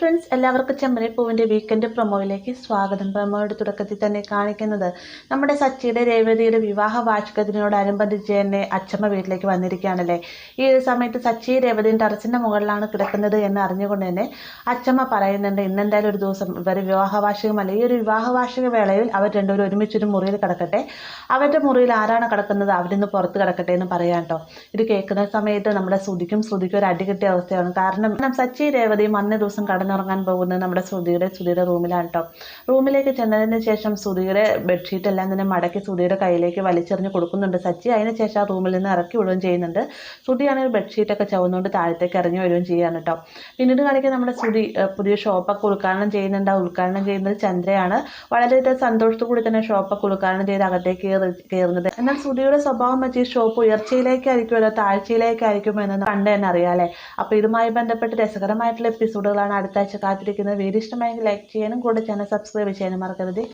Friends എല്ലാവർക്കും ചെമ്മരി പൂവിന്റെ weekend പ്രൊമോയിലേക്ക് സ്വാഗതം. പ്രൊമോയുടെ തുടക്കത്തിൽ തന്നെ കാണിക്കുന്നത് നമ്മുടെ സച്ചിയുടെ രേവതിയുടെ വിവാഹ വാർഷികത്തിനോടനുബന്ധിച്ച് തന്നെ അച്ഛമ്മ വീട്ടിലേക്ക് വന്നിരിക്കുകയാണല്ലേ? ഈ ഒരു സമയത്ത് സച്ചി രേവതിയും ടെറസിന്റെ മുകളിലാണ് കിടക്കുന്നത് എന്ന് അറിഞ്ഞുകൊണ്ട് തന്നെ അച്ഛമ്മ പറയുന്നുണ്ട് ഇന്നെന്തായാലും ഒരു ദിവസം ഇവർ വിവാഹ വാർഷികമല്ല. ഈ ഒരു വിവാഹ വാർഷിക വേളയിൽ അവർ രണ്ടുപേരും ഒരുമിച്ചൊരു മുറിയിൽ കിടക്കട്ടെ. അവരുടെ മുറിയിൽ ആരാണ് കിടക്കുന്നത് അവരിന്ന് പുറത്ത് കിടക്കട്ടെ എന്ന് പറയാം കേട്ടോ ഇത് കേൾക്കുന്ന സമയത്ത് നമ്മുടെ ശ്രുതിക്കും ശ്രുതിക്കും ഒരു അടി കിട്ടിയ അവസ്ഥയാണ്. കാരണം സച്ചി രേവതിയും അന്നേ ദിവസം കടന്നുറങ്ങാൻ പോകുന്നത് നമ്മുടെ ശ്രുതിയുടെ ശ്രുതിയുടെ റൂമിലാണ് കേട്ടോ റൂമിലേക്ക് ചെന്നതിന് ശേഷം ശ്രുതിയുടെ ബെഡ്ഷീറ്റ് എല്ലാം തന്നെ മടക്കി ശ്രുതിയുടെ കയ്യിലേക്ക് വലിച്ചെറിഞ്ഞ് കൊടുക്കുന്നുണ്ട്. സച്ചി അതിന് ശേഷം ആ റൂമിൽ നിന്ന് ഇറക്കി വിടുകയും ചെയ്യുന്നുണ്ട്. ശ്രുതിയാണെങ്കിൽ ബെഡ്ഷീറ്റൊക്കെ ചവന്നുകൊണ്ട് താഴത്തേക്ക് ഇറങ്ങി വരികയും ചെയ്യുകയാണ് കേട്ടോ. പിന്നീട് കാണിക്കാൻ നമ്മുടെ സുധി പുതിയ ഷോപ്പൊക്കെ ഉദ്ഘാടനം ചെയ്യുന്നുണ്ട്. ആ ഉദ്ഘാടനം ചെയ്യുന്നത് ചന്ദ്രയാണ്. വളരെയധികം സന്തോഷത്തോടെ തന്നെ ഷോപ്പൊക്കെ ഉദ്ഘാടനം ചെയ്ത് അകത്തേക്ക് കയറി കയറുന്നത്. എന്നാൽ ശ്രുതിയുടെ സ്വഭാവം വെച്ച് ഈ ഷോപ്പ് ഉയർച്ചയിലേക്കായിരിക്കും അതോ താഴ്ചയിലേക്കായിരിക്കും എന്ന് കണ്ടു തന്നെ അറിയാം അല്ലേ? അപ്പോൾ ഇതുമായി ബന്ധപ്പെട്ട് രസകരമായിട്ടുള്ള എപ്പിസോഡുകളാണ് അടുത്ത ആഴ്ച കാത്തിരിക്കുന്നത് വീഡിയോ ഇഷ്ടമായെങ്കിൽ ലൈക്ക് ചെയ്യാനും കൂടെ ചാനൽ സബ്സ്ക്രൈബ് ചെയ്യാനും മറക്കരുത്.